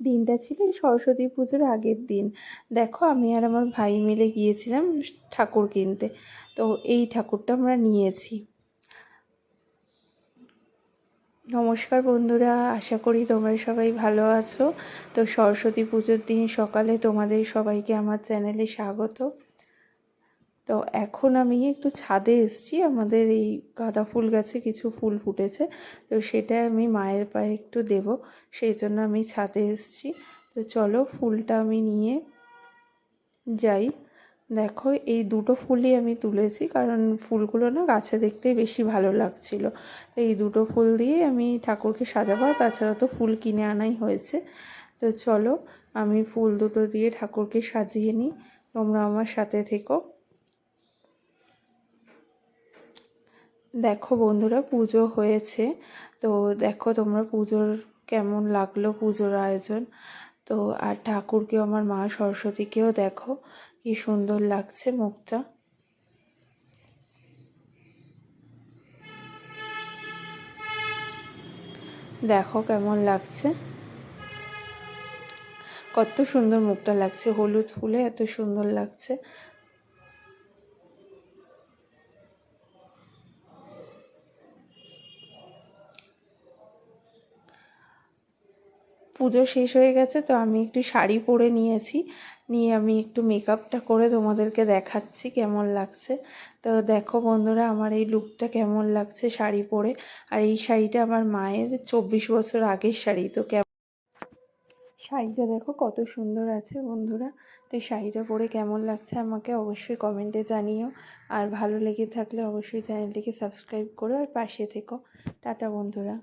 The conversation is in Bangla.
দিনটা ছিল সরস্বতী পুজোর আগের দিন। দেখো, আমি আর আমার ভাই মিলে গিয়েছিলাম ঠাকুর কিনতে। তো এই ঠাকুরটা আমরা নিয়েছি। নমস্কার বন্ধুরা, আশা করি তোমরা সবাই ভালো আছো। তো সরস্বতী পুজোর দিন সকালে তোমাদের সবাইকে আমার চ্যানেলে স্বাগত। তো এখন আমি একটু ছাদে এসেছি, আমাদের এই গাঁদা ফুল গাছে কিছু ফুল ফুটেছে, তো সেটা আমি মায়ের পায়ে একটু দেব, সেই জন্য আমি ছাদে এসেছি। তো চলো ফুলটা আমি নিয়ে যাই। দেখো, এই দুটো ফুলই আমি তুলেছি, কারণ ফুলগুলো না গাছে দেখতে বেশি ভালো লাগছিল। তো এই দুটো ফুল দিয়ে আমি ঠাকুরকে সাজাবো তাছাড়া তো ফুল কিনে আনাই হয়েছে। তো চলো, আমি ফুল দুটো দিয়ে ঠাকুরকে সাজিয়ে নিই, তোমরা আমার সাথে থেকো। দেখো বন্ধুরা, পুজো হয়েছে। তো দেখো তোমরা পুজোর কেমন লাগল পুজোর আয়োজন। তো আর ঠাকুরকেও, আমার মা সরস্বতীকেও দেখো কি সুন্দর লাগছে মুখটা। দেখো কেমন লাগছে। কত সুন্দর মুখটা লাগছে, হলুদ ফুলে এত সুন্দর লাগছে। পুজো শেষ হয়ে গেছে, তো আমি একটু শাড়ি পরে নিয়েছি। নিয়ে আমি একটু মেকআপটা করে তোমাদেরকে দেখাচ্ছি কেমন লাগছে। তো দেখো বন্ধুরা, আমার এই লুকটা কেমন লাগছে শাড়ি পরে। আর এই শাড়িটা আমার মায়ের চব্বিশ বছর আগের শাড়ি, তো কেমন শাড়িটা দেখো কত সুন্দর আছে বন্ধুরা। তো এই শাড়িটা পরে কেমন লাগছে আমাকে অবশ্যই কমেন্টে জানিও। আর ভালো লেগে থাকলে অবশ্যই চ্যানেলটিকে সাবস্ক্রাইব করো আর পাশে থেকো। টাটা বন্ধুরা।